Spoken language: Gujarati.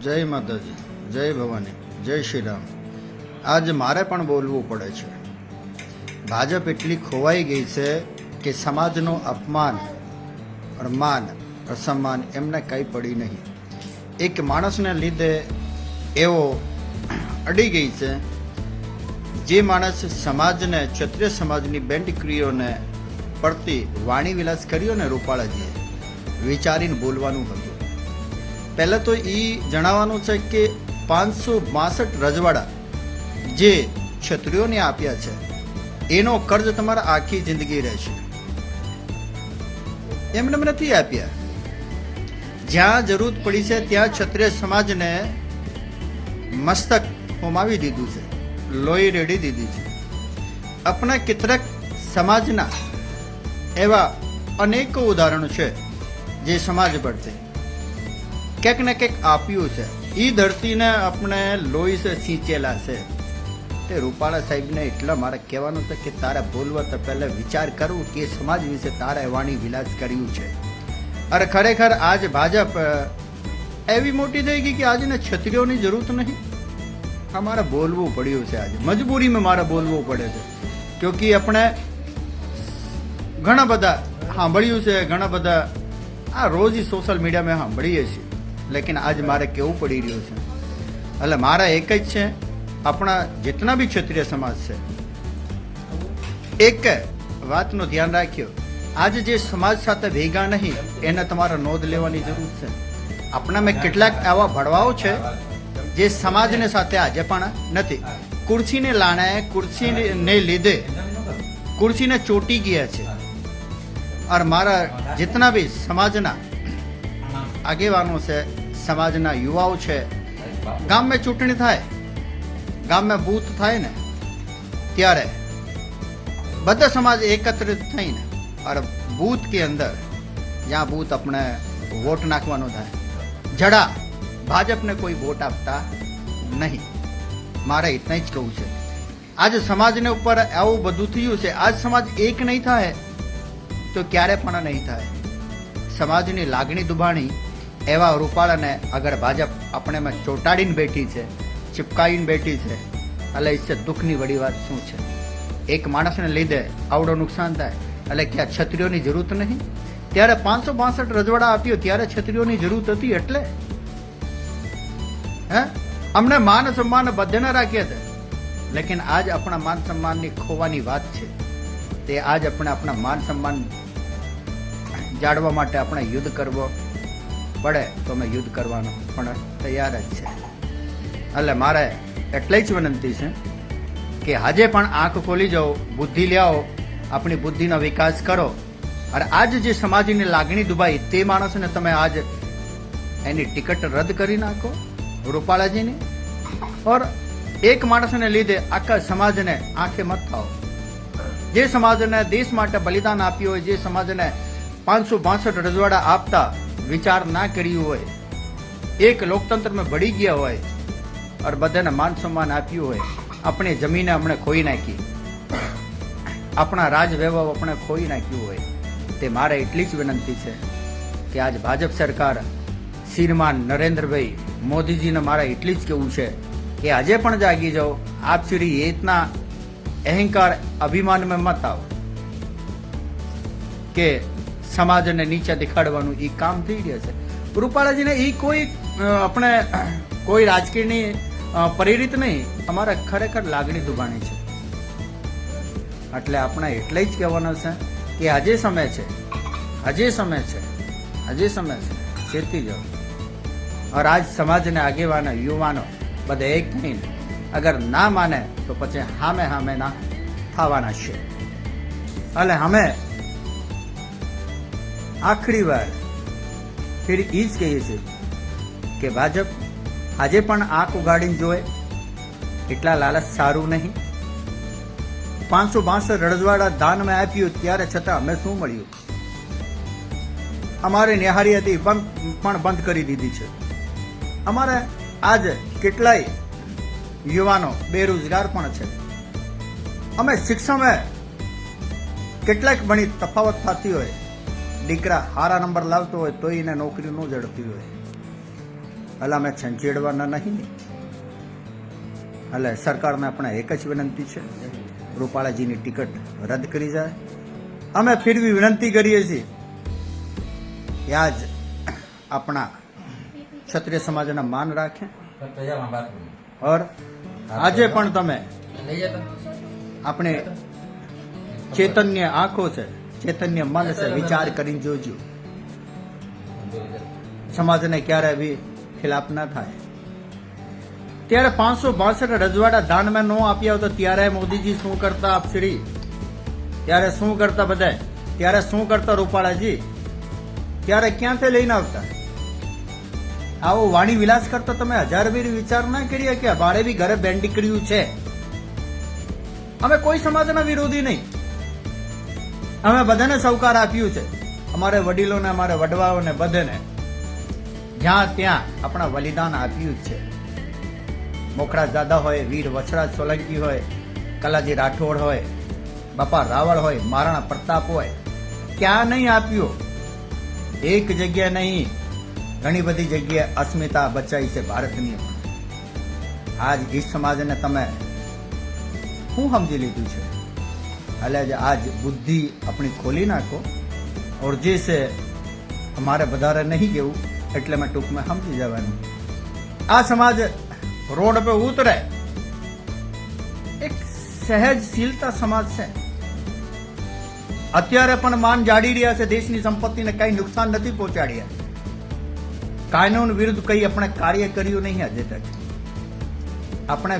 જય માતાજી, જય ભવાની, જય શ્રી રામ આજ મારે પણ બોલવું પડે છે. ભાજપ એટલી ખોવાઈ ગઈ છે કે સમાજનું અપમાન માન અસન્માન એમને કંઈ પડી નહીં. એક માણસને લીધે એવો અડી ગઈ છે જે માણસ સમાજને, ક્ષત્રિય સમાજની બેન્ડ ક્રિયોને પડતી વાણી વિલાસ કર્યો ને રૂપાળાજીએ વિચારીને બોલવાનું હતું. પહેલાં તો એ જણાવવાનું છે કે પાંચસો બાસઠ રજવાડા જે ક્ષત્રિયોને આપ્યા છે, એનો કર્જ તમારા આખી જિંદગી રહેશે. એમને એમ નથી આપ્યા. જ્યાં જરૂર પડી છે ત્યાં ક્ષત્રિય સમાજને મસ્તક હોમાવી દીધું છે, લોહી રેડી દીધી છે. આપણા કેટલાક સમાજના એવા અનેકો ઉદાહરણો છે જે સમાજ પરથી ક્યાંક ને ક્યાંક આપ્યું છે. એ ધરતીને આપણે લોહી સે સિંચેલા છે. તે રૂપાળા સાહેબને એટલા મારે કહેવાનું છે કે તારે બોલવા તો પહેલાં વિચાર કરવું કે સમાજ વિશે તારે વાણી વિલાસ કર્યું છે. અરે ખરેખર આજ ભાજપ એવી મોટી થઈ ગઈ કે આજને છત્રીઓની જરૂર નહીં? અમારે બોલવું પડ્યું છે આજે. મજબૂરીમાં મારે બોલવું પડે છે. ક્યોંકિ આપણે ઘણા બધા સાંભળ્યું છે, ઘણા બધા આ રોજ સોશિયલ મીડિયામાં સાંભળીએ છીએ. લેકિન આજ મારે કેવું પડી રહ્યું છે? એટલે મારા એક જ છે, આપણા જેટલા બી ક્ષત્રિય સમાજ છે, એક વાતનું ધ્યાન રાખ્યો આજે જે સમાજ સાથે ભેગા નહીં, એને તમારે નોંધ લેવાની જરૂર છે. આપણામાં કેટલાક એવા ભડવાઓ છે, જે સમાજને સાથે આજે પણ નથી. કુર્સીને લાણાએ કુર્સીને લીધે કુર્સીને ચોટી ગયા છે. અને મારા જેટલા બી સમાજના આગેવાનો છે, સમાજના યુવાઓ છે. ગામમાં ચૂંટણી થાય, ગામમાં બૂથ થાય ને, ત્યારે બધા સમાજ એકત્રિત થઈને, અરે બૂથ કે અંદર, જ્યાં બૂથ આપણે વોટ નાખવાનો થાય. જડા ભાજપને કોઈ વોટ આપતા નહીં. મારે એટલા જ કહું છે. આજ સમાજને ઉપર આવું બધું થયું છે, આજ સમાજ એક નહીં થાય, તો ક્યારે પણ નહીં થાય. સમાજની લાગણી દુભાણી એવા રૂપાળાને આગળ ભાજપ આપણેમાં ચોંટાડીને બેઠી છે ચિપકાઈને બેઠી છે, એટલે એ દુઃખની વડી વાત શું છે? એક માણસને લીધે આવડો નુકસાન થાય, એટલે ક્યાં છત્રીઓની જરૂરત નહીં? ત્યારે પાંચસો પાસઠ રજવાડા આપ્યો, ત્યારે છત્રીઓની જરૂરત હતી એટલે? હે? અમને માન સન્માન બધાને રાખ્યા હતા. લેકિન આજ આપણા માન સન્માનની ખોવાની વાત છે. તે આજ આપણે આપણા માન સન્માન જાળવા માટે આપણે યુદ્ધ કરવો પડે તો અમે યુદ્ધ કરવાનો પણ તૈયાર જ છે. એટલે મારે એટલે જ વિનંતી છે કે આજે પણ આંખ ખોલી જાઓ, બુદ્ધિ લ્યાઓ, આપણી બુદ્ધિનો વિકાસ કરો. અને આજ જે સમાજની લાગણી દુભાઈ, તે માણસને તમે આજ એની ટિકિટ રદ કરી નાખો, રૂપાલાજીની. ઓર એક માણસને લીધે આખા સમાજને આંખે મત થાઓ જે સમાજને દેશ માટે બલિદાન આપ્યું હોય, જે સમાજને પાંચસો બાસઠ રજવાડા આપતા વિચાર ના કર્યું હોય. એક લોકતંત્રમાં ભળી ગયા હોય અને બધાને માન સન્માન આપ્યું હોય, આપણી જમીને આપણે ખોઈ નાખી. આપણા રાજ વૈભવ આપણે ખોઈ નાખ્યું હોય. તે મારે એટલી જ વિનંતી છે કે આજ ભાજપ સરકાર, શ્રીમાન નરેન્દ્રભાઈ મોદીજીને મારે એટલી જ કહેવું છે કે આજે પણ જાગી જાઓ. આપ શ્રી એ રીતના અહંકાર અભિમાનમાં મત આવો. કે સમાજને નીચે દેખાડવાનું એ કામ થઈ રહ્યા છે. રૂપાલાજીને એ કોઈ આપણે, કોઈ રાજકીયની પ્રેરિત નહીં. અમારે ખરેખર લાગણી દુભાણી છે. એટલે આપણે એટલે જ કહેવાનું છે કે આજે સમય છે. આજે સમય છે. આજે સમય છે. ચેતી જાઓ. આજ સમાજને આગેવાનો, યુવાનો બધા એક થઈને અગર ના માને તો પછી હામે હામે ના થવાના છે. એટલે અમે આખરી વાર ફિર એ જ કહીએ છીએ કે ભાજપ આજે પણ આંખ ઉગાડીને જોવે. એટલા લાલચ સારું નહીં. પાંચસો બાસઠ રજવાડા દાનમાં આપ્યું ત્યારે છતાં અમે શું મળ્યું? અમારે નિહારી હતી, બંધ, પણ બંધ કરી દીધી છે. અમારે આજ કેટલાય યુવાનો બેરોજગાર પણ છે. અમે શિક્ષણમાં કેટલાક ભણી તફાવત થતી હોય. દીકરા સારા નંબર લાવતો હોય તો એને નોકરી ન જડતી હોય. એટલે અમે છંછેડવાના નહીં. ને એટલે સરકારને આપણે એક જ વિનંતી છે. રૂપાળાજીની ટિકિટ રદ કરી જાય. અમે ફીરવી વિનંતી કરીએ છીએ કે આજ આપણા ક્ષત્રિય સમાજના માન રાખે. ઓર આજે પણ તમે આપણે ચેતન્ય આંખો છે. ચૈતન્ય છે વિચાર કરીને જોજો. સમાજને ક્યારે બી ખિલાફ ના થાય. ત્યારે પાંચસો બાસઠ રજવાડા દાનમાં ન આપ્યા તો ત્યારે મોદીજી શું કરતા આપશ્રી ત્યારે શું કરતા બધા ત્યારે શું કરતા રૂપાળાજી ત્યારે ક્યાંથી લઈને આવતા? આવો વાણી વિલાસ કરતા તમે હજાર વીર વિચાર ના કરીએ કે બારે બી ઘરે બેન દીકરીયું છે? અમે કોઈ સમાજના વિરોધી નહીં. અમે બધાને સહકાર આપ્યું છે. અમારે વડીલોને, અમારે વડવાઓને બધાને જ્યાં ત્યાં આપણા બલિદાન આપ્યું જ છે. મોખરાજ દાદા હોય, વીર વછરાજ સોલંકી હોય, કલાજી રાઠોડ હોય, બાપા રાવળ હોય, મહારાણા પ્રતાપ હોય, ક્યાં નહીં આપ્યું? એક જગ્યા નહીં, ઘણી બધી જગ્યાએ અસ્મિતા બચાવી છે ભારતની આજ ઈ સમાજને તમે શું સમજી લીધું છે? એટલે આજ બુદ્ધિ આપણી ખોલી નાખો. ઓર જે છે, અમારે વધારે નહીં જવું એટલે મેં ટૂંકમાં સમજી જવાનું. આ સમાજ રોડ પર ઉતરે. એક સહેજશીલતા સમાજ છે. અત્યારે પણ માન જાડી રહ્યા છે, દેશની સંપત્તિને કઈ નુકસાન નથી પહોંચાડ્યા. કાનૂન વિરુદ્ધ કઈ આપણે કાર્ય કર્યું નહીં આજે તક. આપણે